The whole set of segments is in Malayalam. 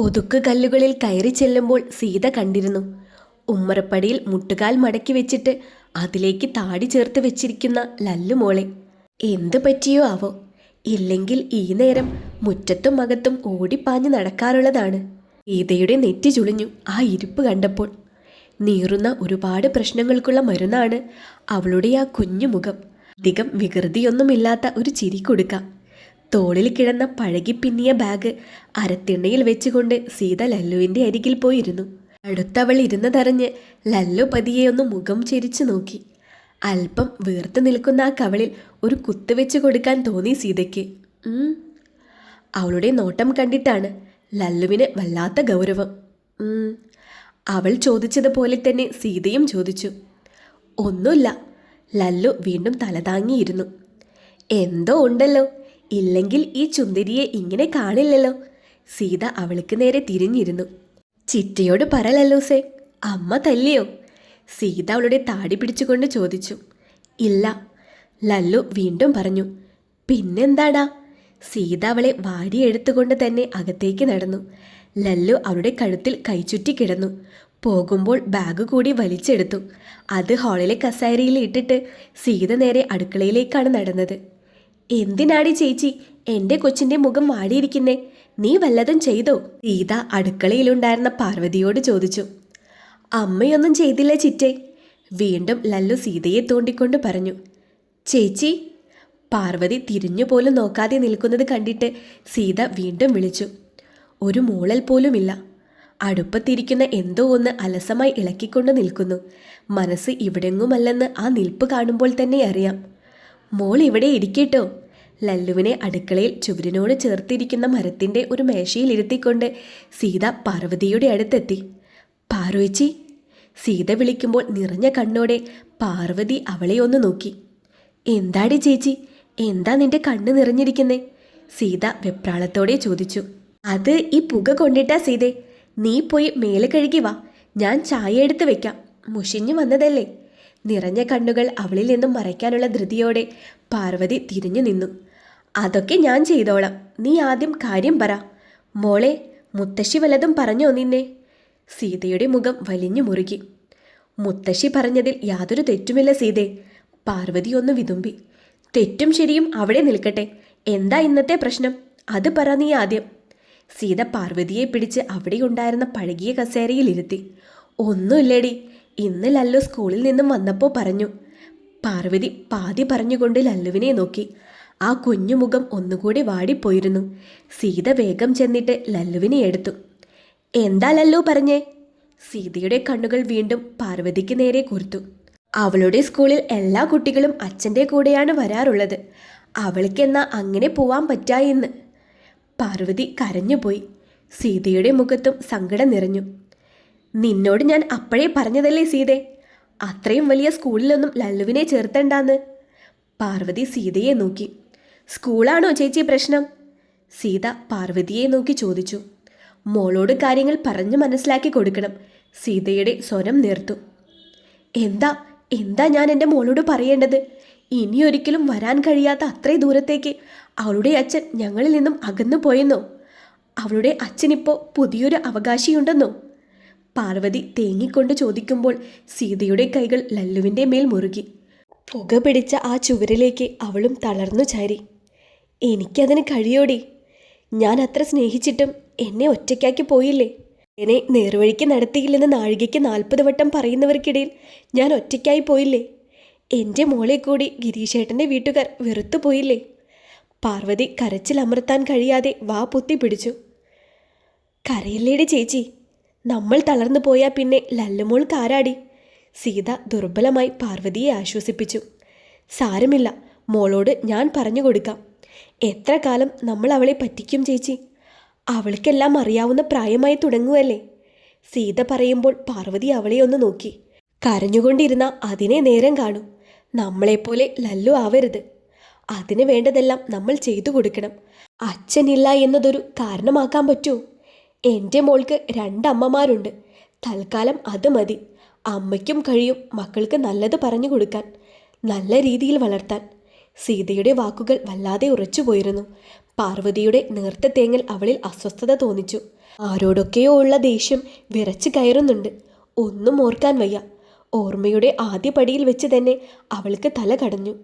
ഒതുക്കു കല്ലുകളിൽ കയറി ചെല്ലുമ്പോൾ സീത കണ്ടിരുന്നു. ഉമ്മറപ്പടിയിൽ മുട്ടുകാൽ മടക്കി വെച്ചിട്ട് അതിലേക്ക് താടി ചേർത്ത് വെച്ചിരിക്കുന്ന ലല്ലുമോളെ എന്തു പറ്റിയോ ആവോ ഇല്ലെങ്കിൽ ഈ നേരം മുറ്റത്തും അകത്തും ഓടിപ്പാഞ്ഞു നടക്കാറുള്ളതാണ്. സീതയുടെ നെറ്റി ചുളിഞ്ഞു ആ ഇരിപ്പ് കണ്ടപ്പോൾ. നീറുന്ന ഒരുപാട് പ്രശ്നങ്ങൾക്കുള്ള മരുന്നാണ് അവളുടെ ആ കുഞ്ഞു മുഖം അധികം വികൃതിയൊന്നുമില്ലാത്ത ഒരു ചിരി കൊടുക്കാം. തോളിൽ കിടന്ന പഴകി പിന്നിയ ബാഗ് അരത്തിണ്ണയിൽ വെച്ചുകൊണ്ട് സീത ലല്ലുവിന്റെ അരികിൽ പോയിരുന്നു. അടുത്തവൾ ഇരുന്നതറിഞ്ഞ് ലല്ലു പതിയെ ഒന്ന് മുഖം ചെരിച്ചു നോക്കി. അല്പം വീർത്ത് നിൽക്കുന്ന ആ കവളിൽ ഒരു കുത്ത് വെച്ച് കൊടുക്കാൻ തോന്നി സീതയ്ക്ക്. അവളുടെ നോട്ടം കണ്ടിട്ടാണ് ലല്ലുവിന് വല്ലാത്ത ഗൗരവം. അവൾ ചോദിച്ചതുപോലെ തന്നെ സീതയും ചോദിച്ചു. ഒന്നുമില്ല. ലല്ലു വീണ്ടും തലതാങ്ങിയിരുന്നു. എന്തോ ഉണ്ടല്ലോ. ഇല്ലെങ്കിൽ ഈ ചുന്ദരിയെ ഇങ്ങനെ കാണില്ലല്ലോ. സീത അവൾക്ക് നേരെ തിരിഞ്ഞിരുന്നു. ചിറ്റയോട് പറ ലല്ലൂസേ അമ്മ തല്ലിയോ? സീത അവളുടെ താടി പിടിച്ചുകൊണ്ട് ചോദിച്ചു. ഇല്ല. ലല്ലു വീണ്ടും പറഞ്ഞു. പിന്നെന്താടാ? സീത അവളെ വാരിയെടുത്തുകൊണ്ട് തന്നെ അകത്തേക്ക് നടന്നു. ലല്ലു അവളുടെ കഴുത്തിൽ കൈചുറ്റി കിടന്നു. പോകുമ്പോൾ ബാഗ് കൂടി വലിച്ചെടുത്തു. അത് ഹാളിലെ കസേരയിൽ ഇട്ടിട്ട് സീത നേരെ അടുക്കളയിലേക്കാണ് നടന്നത്. എന്തിനാടി ചേച്ചി? എന്റെ കൊച്ചിന്റെ മുഖം വാടിയിരിക്കുന്നേ. നീ വല്ലതും ചെയ്തോ? സീത അടുക്കളയിലുണ്ടായിരുന്ന പാർവതിയോട് ചോദിച്ചു. അമ്മയൊന്നും ചെയ്തില്ല ചിറ്റേ. വീണ്ടും ലല്ലു സീതയെ തോണ്ടിക്കൊണ്ട് പറഞ്ഞു. ചേച്ചി പാർവതി തിരിഞ്ഞു പോലും നോക്കാതെ നിൽക്കുന്നത് കണ്ടിട്ട് സീത വീണ്ടും വിളിച്ചു. ഒരു മൂളൽ പോലുമില്ല. അടുപ്പത്തിരിക്കുന്ന എന്തോ ഒന്ന് അലസമായി ഇളക്കിക്കൊണ്ട് നിൽക്കുന്നു. മനസ്സ് ഇവിടെങ്ങുമല്ലെന്ന് ആ നിൽപ്പ് കാണുമ്പോൾ തന്നെ അറിയാം. മോൾ ഇവിടെ ഇരിക്കട്ടോ. ലല്ലുവിനെ അടുക്കളയിൽ ചുവരിനോട് ചേർത്തിരിക്കുന്ന മരത്തിന്റെ ഒരു മേശയിൽ ഇരുത്തിക്കൊണ്ട് സീത പാർവതിയുടെ അടുത്തെത്തി. പാർവച്ചി സീത വിളിക്കുമ്പോൾ നിറഞ്ഞ കണ്ണോടെ പാർവതി അവളെ ഒന്ന് നോക്കി. എന്താടി ചേച്ചി എന്താ നിന്റെ കണ്ണ് നിറഞ്ഞിരിക്കുന്നേ? സീത വെപ്രാളത്തോടെ ചോദിച്ചു. അത് ഈ പുക കൊണ്ടിട്ടാ സീതേ. നീ പോയി മേലെ കഴുകി വാ. ഞാൻ ചായ എടുത്ത് വെക്കാം. മുഷിഞ്ഞു വന്നതല്ലേ? നിറഞ്ഞ കണ്ണുകൾ അവളിൽ നിന്നും മറയ്ക്കാനുള്ള ധൃതിയോടെ പാർവതി തിരിഞ്ഞു നിന്നു. അതൊക്കെ ഞാൻ ചെയ്തോളാം. നീ ആദ്യം കാര്യം പറ. മോളെ മുത്തശ്ശി വല്ലതും പറഞ്ഞോ നിന്നെ? സീതയുടെ മുഖം വലിഞ്ഞു മുറുകി. മുത്തശ്ശി പറഞ്ഞതിൽ യാതൊരു തെറ്റുമില്ല സീതേ. പാർവതി ഒന്ന് വിതുമ്പി. തെറ്റും ശരിയും അവിടെ നിൽക്കട്ടെ. എന്താ ഇന്നത്തെ പ്രശ്നം? അത് പറ നീ ആദ്യം. സീത പാർവതിയെ പിടിച്ച് അവിടെയുണ്ടായിരുന്ന പഴകിയ കസേരയിൽ ഇരുത്തി. ഒന്നുമില്ലടി. ഇന്ന് ലല്ലു സ്കൂളിൽ നിന്നും വന്നപ്പോൾ പറഞ്ഞു. പാർവതി പാതി പറഞ്ഞുകൊണ്ട് ലല്ലുവിനെ നോക്കി. ആ കുഞ്ഞുമുഖം ഒന്നുകൂടി വാടിപ്പോയിരുന്നു. സീത വേഗം ചെന്നിട്ട് ലല്ലുവിനെ എടുത്തു. എന്താ ലല്ലു പറഞ്ഞേ? സീതയുടെ കണ്ണുകൾ വീണ്ടും പാർവതിക്ക് നേരെ കുറുത്തു. അവളുടെ സ്കൂളിൽ എല്ലാ കുട്ടികളും അച്ഛന്റെ കൂടെയാണ് വരാറുള്ളത്. അവൾക്കെന്നാ അങ്ങനെ പോവാൻ പറ്റായെന്ന് പാർവതി കരഞ്ഞുപോയി. സീതയുടെ മുഖത്തും സങ്കടം നിറഞ്ഞു. നിന്നോട് ഞാൻ അപ്പോഴേ പറഞ്ഞതല്ലേ സീതേ? അത്രയും വലിയ സ്കൂളിലൊന്നും ലല്ലുവിനെ ചേർത്തണ്ടാന്ന്. പാർവതി സീതയെ നോക്കി. സ്കൂളാണോ ചേച്ചി പ്രശ്നം? സീത പാർവതിയെ നോക്കി ചോദിച്ചു. മോളോട് കാര്യങ്ങൾ പറഞ്ഞു മനസ്സിലാക്കി കൊടുക്കണം. സീതയുടെ സ്വരം നേർത്തു. എന്താ എന്താ ഞാൻ എന്റെ മോളോട് പറയേണ്ടത്? ഇനിയൊരിക്കലും വരാൻ കഴിയാത്ത അത്രയും ദൂരത്തേക്ക് അവളുടെ അച്ഛൻ ഞങ്ങളിൽ നിന്നും അകന്നു പോയെന്നോ അവളുടെ അച്ഛനിപ്പോൾ പുതിയൊരു അവകാശിയുണ്ടെന്നോ? പാർവതി തേങ്ങിക്കൊണ്ട് ചോദിക്കുമ്പോൾ സീതയുടെ കൈകൾ ലല്ലുവിന്റെ മേൽ മുറുകി. പുക പിടിച്ച ആ ചുവരിലേക്ക് അവളും തളർന്നു ചാരി. എനിക്കതിന് കഴിയോടി. ഞാൻ അത്ര സ്നേഹിച്ചിട്ടും എന്നെ ഒറ്റയ്ക്കാക്കി പോയില്ലേ? എന്നെ നേർവഴിക്ക് നടത്തിയില്ലെന്ന് നാഴികയ്ക്ക് നാൽപ്പത് വട്ടം പറയുന്നവർക്കിടയിൽ ഞാൻ ഒറ്റയ്ക്കായി പോയില്ലേ? എന്റെ മോളെ കൂടി ഗിരീഷേട്ടന്റെ വീട്ടുകാർ വെറുത്തു പോയില്ലേ? പാർവതി കരച്ചിലമർത്താൻ കഴിയാതെ വാ പൊത്തി പിടിച്ചു. കരയില്ലേടെ ചേച്ചി നമ്മൾ തളർന്നു പോയാൽ പിന്നെ ലല്ലുമോൾ കാരാടി. സീത ദുർബലമായി പാർവതിയെ ആശ്വസിപ്പിച്ചു. സാരമില്ല മോളോട് ഞാൻ പറഞ്ഞു കൊടുക്കാം. എത്ര കാലം നമ്മൾ അവളെ പറ്റിക്കും ചേച്ചി? അവൾക്കെല്ലാം അറിയാവുന്ന പ്രായമായി തുടങ്ങുമല്ലേ സീത പറയുമ്പോൾ പാർവതി അവളെ ഒന്ന് നോക്കി. കരഞ്ഞുകൊണ്ടിരുന്ന അതിനെ നേരം കാണും. നമ്മളെപ്പോലെ ലല്ലു ആവരുത്. അതിന് വേണ്ടതെല്ലാം നമ്മൾ ചെയ്തു കൊടുക്കണം. അച്ഛനില്ല എന്നതൊരു കാരണമാക്കാൻ പറ്റുമോ എന്റെ മോൾക്ക് രണ്ടമ്മമാരുണ്ട്. തൽക്കാലം അത് മതി. അമ്മയ്ക്കും കഴിയും മക്കൾക്ക് നല്ലത് പറഞ്ഞു കൊടുക്കാൻ നല്ല രീതിയിൽ വളർത്താൻ. സീതയുടെ വാക്കുകൾ വല്ലാതെ ഉറച്ചുപോയിരുന്നു പാർവതിയുടെ നേർത്ത തേങ്ങൽ അവളിൽ അസ്വസ്ഥത തോന്നിച്ചു. ആരോടൊക്കെയോ ഉള്ള ദേഷ്യം വിറച്ചു കയറുന്നുണ്ട്. ഒന്നും ഓർക്കാൻ വയ്യ. ഓർമ്മയുടെ ആദ്യ പടിയിൽ വെച്ച് തന്നെ അവൾക്ക് തല കടഞ്ഞു.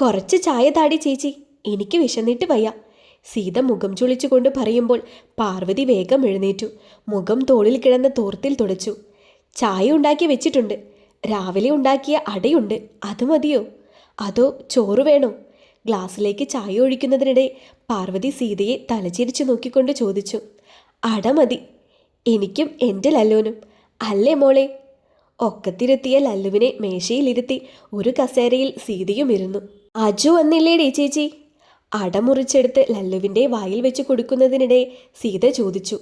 കുറച്ച് ചായ താടി ചേച്ചി. എനിക്ക് വിശന്നിട്ട് വയ്യ. സീത മുഖം ചുളിച്ചുകൊണ്ട് പറയുമ്പോൾ പാർവതി വേഗം എഴുന്നേറ്റു. മുഖം തോളിൽ കിടന്ന തോർത്തിൽ തുടച്ചു. ചായ ഉണ്ടാക്കി വെച്ചിട്ടുണ്ട്. രാവിലെ ഉണ്ടാക്കിയ അടയുണ്ട്. അത് മതിയോ? അതോ ചോറ് വേണോ? ഗ്ലാസ്സിലേക്ക് ചായ ഒഴിക്കുന്നതിനിടെ പാർവതി സീതയെ തലചിരിച്ചു നോക്കിക്കൊണ്ട് ചോദിച്ചു. അട മതി. എനിക്കും എന്റെ ലല്ലുവിനും. അല്ലേ മോളെ? ഒക്കത്തിരുത്തിയ ലല്ലുവിനെ മേശയിലിരുത്തി ഒരു കസേരയിൽ സീതയും ഇരുന്നു. അജു വന്നില്ലേടേ ചേച്ചി? അടമുറിച്ചെടുത്ത് ലല്ലുവിന്റെ വായിൽ വെച്ച് കൊടുക്കുന്നതിനിടെ സീത ചോദിച്ചു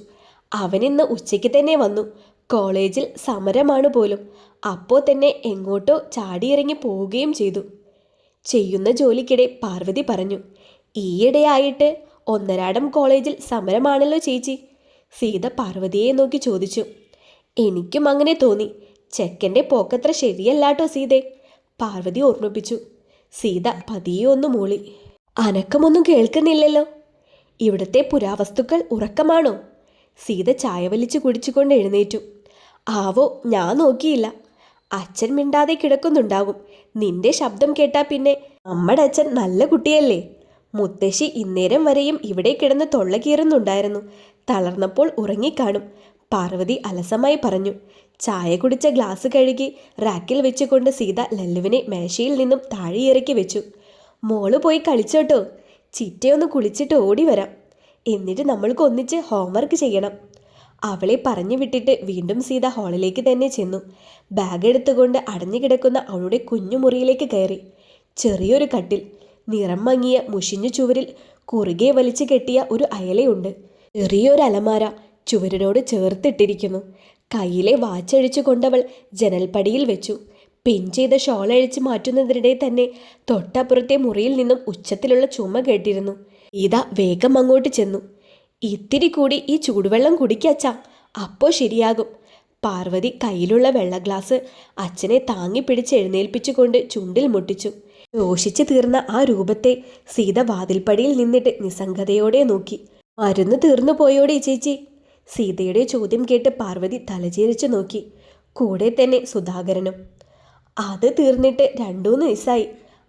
അവനിന്ന് ഉച്ചയ്ക്ക് തന്നെ വന്നു. കോളേജിൽ സമരമാണ് പോലും. അപ്പോൾ തന്നെ എങ്ങോട്ടോ ചാടിയിറങ്ങി പോവുകയും ചെയ്തു. ചെയ്യുന്ന ജോലിക്കിടെ പാർവതി പറഞ്ഞു ഈയിടെയായിട്ട് ഒന്നരാടം കോളേജിൽ സമരമാണല്ലോ ചേച്ചി. സീത പാർവതിയെ നോക്കി ചോദിച്ചു എനിക്കും അങ്ങനെ തോന്നി. ചെക്കന്റെ പോക്കത്ര ശരിയല്ലാട്ടോ സീതേ പാർവതി ഓർമ്മിപ്പിച്ചു സീത പതിയെ ഒന്ന് മൂളി. അനക്കമൊന്നും കേൾക്കുന്നില്ലല്ലോ. ഇവിടുത്തെ പുരാവസ്തുക്കൾ ഉറക്കമാണോ? സീത ചായ വലിച്ചു കുടിച്ചുകൊണ്ട് എഴുന്നേറ്റു. ആവോ ഞാൻ നോക്കിയില്ല. അച്ഛൻ മിണ്ടാതെ കിടക്കുന്നുണ്ടാകും. നിന്റെ ശബ്ദം കേട്ടാ പിന്നെ നമ്മുടെ അച്ഛൻ നല്ല കുട്ടിയല്ലേ? മുത്തശ്ശി ഇന്നേരം വരെയും ഇവിടെ കിടന്ന് തൊള്ള കീറുന്നുണ്ടായിരുന്നു. തളർന്നപ്പോൾ ഉറങ്ങിക്കാണും. പാർവതി അലസമായി പറഞ്ഞു ചായ കുടിച്ച ഗ്ലാസ് കഴുകി റാക്കിൽ വെച്ചുകൊണ്ട് സീത ലല്ലുവിനെ മേശയിൽ നിന്നും താഴെയിറക്കി വെച്ചു. മോൾ പോയി കളിച്ചോട്ടോ. ചിറ്റയൊന്ന് കുളിച്ചിട്ട് ഓടി വരാം. എന്നിട്ട് നമ്മൾക്ക് ഒന്നിച്ച് ഹോംവർക്ക് ചെയ്യണം. അവളെ പറഞ്ഞു വിട്ടിട്ട് വീണ്ടും സീത ഹാളിലേക്ക് തന്നെ ചെന്നു. ബാഗ് എടുത്തുകൊണ്ട് അടഞ്ഞു കിടക്കുന്ന അവളുടെ കുഞ്ഞുമുറിയിലേക്ക് കയറി. ചെറിയൊരു കട്ടിൽ നിറം മങ്ങിയ മുഷിഞ്ഞു ചുവരിൽ കുറുകെ വലിച്ചു കെട്ടിയ ഒരു അയലയുണ്ട്. ചെറിയൊരു അലമാര ചുവരിനോട് ചേർത്തിട്ടിരിക്കുന്നു. കയ്യിലെ വാച്ചഴിച്ചു കൊണ്ടവൾ ജനൽപ്പടിയിൽ വെച്ചു. പിൻ ചെയ്ത ഷോൾ അഴിച്ച് മാറ്റുന്നതിനിടെ തന്നെ തൊട്ടപ്പുറത്തെ മുറിയിൽ നിന്നും ഉച്ചത്തിലുള്ള ചുമ കേട്ടിരുന്നു. ഇതാ വേഗം അങ്ങോട്ട് ചെന്നു. ഇത്തിരി കൂടി ഈ ചൂടുവെള്ളം കുടിക്കച്ചാ അപ്പോൾ ശരിയാകും. പാർവതി കയ്യിലുള്ള വെള്ള ഗ്ലാസ് അച്ഛനെ താങ്ങി പിടിച്ച് എഴുന്നേൽപ്പിച്ചുകൊണ്ട് ചുണ്ടിൽ മുട്ടിച്ചു. രോഷിച്ചു തീർന്ന ആ രൂപത്തെ സീത വാതിൽപ്പടിയിൽ നിന്നിട്ട് നിസ്സംഗതയോടെ നോക്കി. മരുന്ന് തീർന്നു പോയോടെ ചേച്ചി. സീതയുടെ ചോദ്യം കേട്ട് പാർവതി തലചേരിച്ചു നോക്കി. കൂടെ തന്നെ സുധാകരനും. അത് തീർന്നിട്ട് രണ്ടൂന്ന് ദിവസമായി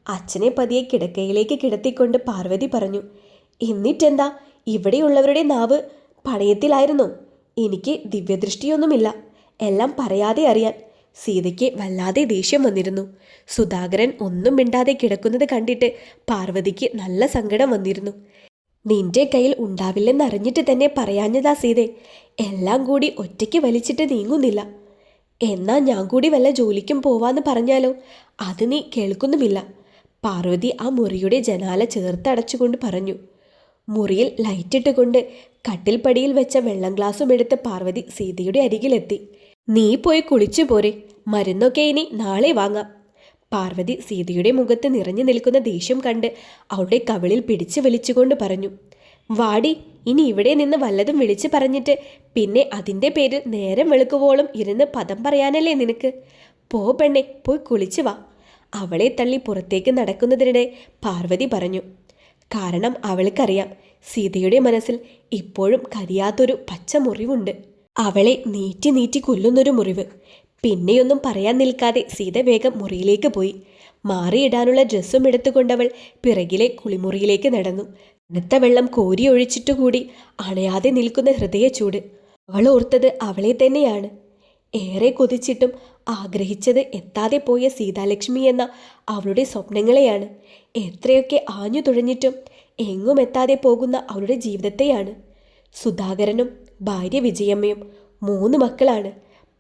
അച്ഛനെ പതിയെ കിടക്കയിലേക്ക് കിടത്തിക്കൊണ്ട് പാർവതി പറഞ്ഞു എന്നിട്ടെന്താ? ഇവിടെയുള്ളവരുടെ നാവ് പണയത്തിലായിരുന്നു. എനിക്ക് ദിവ്യദൃഷ്ടിയൊന്നുമില്ല. എല്ലാം പറയാതെ അറിയാൻ സീതയ്ക്ക് വല്ലാതെ ദേഷ്യം വന്നിരുന്നു. സുധാകരൻ ഒന്നും മിണ്ടാതെ കിടക്കുന്നത് കണ്ടിട്ട് പാർവതിക്ക് നല്ല സങ്കടം വന്നിരുന്നു. നിന്റെ കയ്യിൽ ഉണ്ടാവില്ലെന്നറിഞ്ഞിട്ട് തന്നെ പറയാഞ്ഞതാ സീതെ. എല്ലാം കൂടി ഒറ്റയ്ക്ക് വലിച്ചിട്ട് നീങ്ങുന്നില്ല. എന്നാ ഞാൻ കൂടി വല്ല ജോലിക്കും പോവാന്ന് പറഞ്ഞാലോ? അത് നീ കേൾക്കുന്നുമില്ല. പാർവതി ആ മുറിയുടെ ജനാല ചേർത്തടച്ചുകൊണ്ട് പറഞ്ഞു. മുറിയിൽ ലൈറ്റിട്ടുകൊണ്ട് കട്ടിൽപ്പടിയിൽ വെച്ച വെള്ളം ഗ്ലാസും എടുത്ത് പാർവതി സീതയുടെ അരികിലെത്തി. നീ പോയി കുളിച്ചു പോരെ. മരുന്നൊക്കെ ഇനി നാളെ വാങ്ങാം. പാർവതി സീതയുടെ മുഖത്ത് നിറഞ്ഞു നിൽക്കുന്ന ദേഷ്യം കണ്ട് അവളുടെ കവിളിൽ പിടിച്ചു വലിച്ചുകൊണ്ട് പറഞ്ഞു. വാടി ഇനി ഇവിടെ നിന്ന് വല്ലതും വിളിച്ചു പറഞ്ഞിട്ട് പിന്നെ അതിന്റെ പേരിൽ നേരം വെളുക്കുവോളം ഇരുന്ന് പദം പറയാനല്ലേ നിനക്ക്? പോ പെണ്ണെ പോയി കുളിച്ചു വാ. അവളെ തള്ളി പുറത്തേക്ക് നടക്കുന്നതിനിടെ പാർവതി പറഞ്ഞു കാരണം അവൾക്കറിയാം സീതയുടെ മനസ്സിൽ ഇപ്പോഴും കരിയാത്തൊരു പച്ച മുറിവുണ്ട്. അവളെ നീറ്റി നീറ്റി കൊല്ലുന്നൊരു മുറിവ്. പിന്നെയൊന്നും പറയാൻ നിൽക്കാതെ സീത വേഗം മുറിയിലേക്ക് പോയി. മാറിയിടാനുള്ള ഡ്രസ്സും എടുത്തുകൊണ്ടവൾ പിറകിലെ കുളിമുറിയിലേക്ക് നടന്നു. തണുത്ത വെള്ളം കോരി ഒഴിച്ചിട്ടുകൂടി അണയാതെ നിൽക്കുന്ന ഹൃദയച്ചൂട് അവൾ ഓർത്തത് അവളെ തന്നെയാണ്. ഏറെ കൊതിച്ചിട്ടും ആഗ്രഹിച്ചത് എത്താതെ പോയ സീതാലക്ഷ്മി എന്ന അവളുടെ സ്വപ്നങ്ങളെയാണ്. എത്രയൊക്കെ ആഞ്ഞു തുഴഞ്ഞിട്ടും എങ്ങും എത്താതെ പോകുന്ന അവളുടെ ജീവിതത്തെയാണ്. സുധാകരനും ഭാര്യ വിജയമ്മയും മൂന്ന് മക്കളാണ്.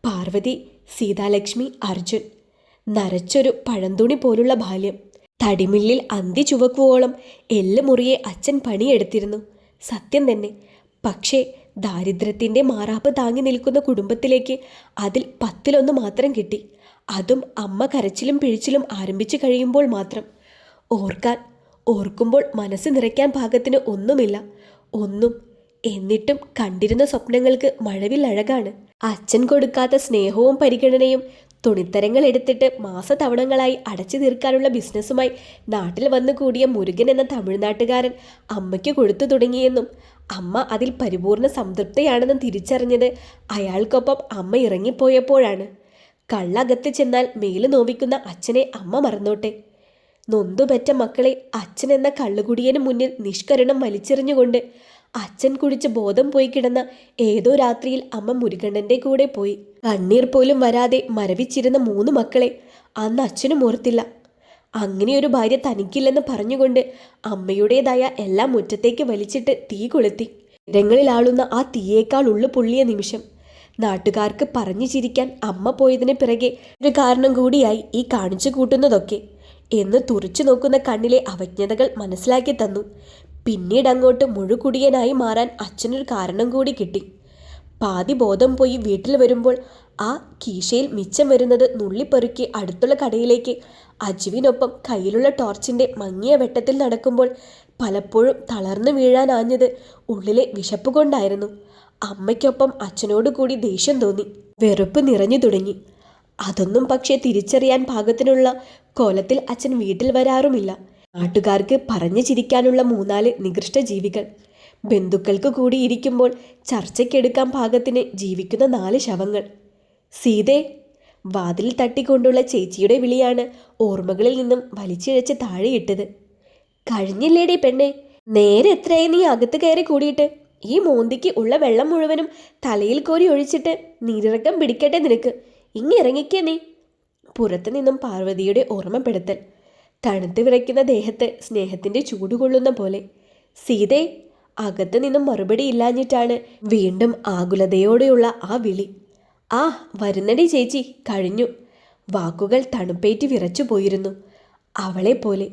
പാർവതി സീതാലക്ഷ്മി അർജുൻ. നരച്ചൊരു പഴന്തുണി പോലുള്ള ബാല്യം. തടിമില്ലിൽ അന്തി ചുവക്കുവോളം എല്ല് മുറിയെ അച്ഛൻ പണിയെടുത്തിരുന്നു. സത്യം തന്നെ. പക്ഷേ ദാരിദ്ര്യത്തിന്റെ മാറാപ്പ് താങ്ങി നിൽക്കുന്ന കുടുംബത്തിലേക്ക് അതിൽ പത്തിലൊന്ന് മാത്രം കിട്ടി. അതും അമ്മ കരച്ചിലും പിഴിച്ചിലും ആരംഭിച്ചു കഴിയുമ്പോൾ മാത്രം. ഓർക്കാൻ ഓർക്കുമ്പോൾ മനസ്സ് നിറയ്ക്കാൻ പാകത്തിന് ഒന്നുമില്ല. ഒന്നും എന്നിട്ടും കണ്ടിരുന്ന സ്വപ്നങ്ങൾക്ക് മഴവിൽ അഴകാണ്. അച്ഛൻ കൊടുക്കാത്ത സ്നേഹവും പരിഗണനയും തുണിത്തരങ്ങൾ എടുത്തിട്ട് മാസതവണങ്ങളായി അടച്ചു തീർക്കാനുള്ള ബിസിനസ്സുമായി നാട്ടിൽ വന്നു കൂടിയ മുരുകൻ എന്ന തമിഴ്നാട്ടുകാരൻ അമ്മയ്ക്ക് കൊടുത്തു തുടങ്ങിയെന്നും അമ്മ അതിൽ പരിപൂർണ സംതൃപ്തയാണെന്ന് തിരിച്ചറിഞ്ഞത് അയാൾക്കൊപ്പം അമ്മ ഇറങ്ങിപ്പോയപ്പോഴാണ്. കള്ളകത്ത് ചെന്നാൽ മേൽ നോവിക്കുന്ന അച്ഛനെ അമ്മ മറന്നോട്ടെ. നൊന്തുപറ്റ മക്കളെ അച്ഛൻ എന്ന കള്ളുകുടിയന് മുന്നിൽ നിഷ്കരണം വലിച്ചെറിഞ്ഞുകൊണ്ട് അച്ഛൻ കുടിച്ച് ബോധം പോയി കിടന്ന ഏതോ രാത്രിയിൽ അമ്മ മുരുകണ്ണന്റെ കൂടെ പോയി. കണ്ണീർ പോലും വരാതെ മരവിച്ചിരുന്ന മൂന്ന് മക്കളെ അന്ന് അച്ഛനും ഓർത്തില്ല. അങ്ങനെയൊരു ഭാര്യ തനിക്കില്ലെന്ന് പറഞ്ഞുകൊണ്ട് അമ്മയുടേതായ എല്ലാം മുറ്റത്തേക്ക് വലിച്ചിട്ട് തീ കൊളുത്തി. ഇരങ്ങളിലാളുന്ന ആ തീയേക്കാൾ ഉള്ളു പൊള്ളിയ നിമിഷം നാട്ടുകാർക്ക് പറഞ്ഞു ചിരിക്കാൻ അമ്മ പോയതിന് പിറകെ ഒരു കാരണം കൂടിയായി ഈ കാണിച്ചു കൂട്ടുന്നതൊക്കെ. എന്ന് തുറച്ചു നോക്കുന്ന കണ്ണിലെ അവജ്ഞതകൾ മനസ്സിലാക്കി തന്നു. പിന്നീട് അങ്ങോട്ട് മുഴുകുടിയനായി മാറാൻ അച്ഛനൊരു കാരണം കൂടി കിട്ടി. പാതി ബോധം പോയി വീട്ടിൽ വരുമ്പോൾ ആ കീശയിൽ മിച്ചം വരുന്നത് നുള്ളിപ്പെറുക്കി അടുത്തുള്ള കടയിലേക്ക്. അജുവിനൊപ്പം കയ്യിലുള്ള ടോർച്ചിന്റെ മങ്ങിയ വെട്ടത്തിൽ നടക്കുമ്പോൾ പലപ്പോഴും തളർന്നു വീഴാനാഞ്ഞത് ഉള്ളിലെ വിശപ്പ് കൊണ്ടായിരുന്നു. അമ്മയ്ക്കൊപ്പം അച്ഛനോട് കൂടി ദേഷ്യം തോന്നി. വെറുപ്പ് നിറഞ്ഞു തുടങ്ങി. അതൊന്നും പക്ഷേ തിരിച്ചറിയാൻ പാകത്തിനുള്ള കോലത്തിൽ അച്ഛൻ വീട്ടിൽ വരാറുമില്ല. നാട്ടുകാർക്ക് പറഞ്ഞു ചിരിക്കാനുള്ള മൂന്നാൽ നികൃഷ്ട ജീവികൾ. ബന്ധുക്കൾക്ക് കൂടി ഇരിക്കുമ്പോൾ ചർച്ചയ്ക്കെടുക്കാൻ പാകത്തിന് ജീവിക്കുന്ന നാല് ശവങ്ങൾ. സീതേ വാതിൽ തട്ടിക്കൊണ്ടുള്ള ചേച്ചിയുടെ വിളിയാണ് ഓർമ്മകളിൽ നിന്നും വലിച്ചിഴച്ച് താഴെയിട്ടത്. കഴിഞ്ഞില്ലേടി പെണ്ണെ നേരെ എത്രയായി നീ അകത്ത് കയറി കൂടിയിട്ട്? ഈ മോന്തിക്ക് ഉള്ള വെള്ളം മുഴുവനും തലയിൽ കോരി ഒഴിച്ചിട്ട് നീരിറക്കം പിടിക്കട്ടെ നിനക്ക്. ഇങ്ങിറങ്ങിക്കേ നീ. പുറത്തു നിന്നും പാർവതിയുടെ ഓർമ്മപ്പെടുത്തൽ. തണുത്ത് വിറയ്ക്കുന്ന ദേഹത്ത് സ്നേഹത്തിന്റെ ചൂട് കൊള്ളുന്ന പോലെ. സീതേ അകത്ത് നിന്നും മറുപടി ഇല്ലാഞ്ഞിട്ടാണ് വീണ്ടും ആകുലതയോടെയുള്ള ആ വിളി. ആ വരുന്നടി ചേച്ചി കഴിഞ്ഞു. വാക്കുകൾ തണുപ്പേറ്റി വിറച്ചു പോയിരുന്നു അവളെ പോലെ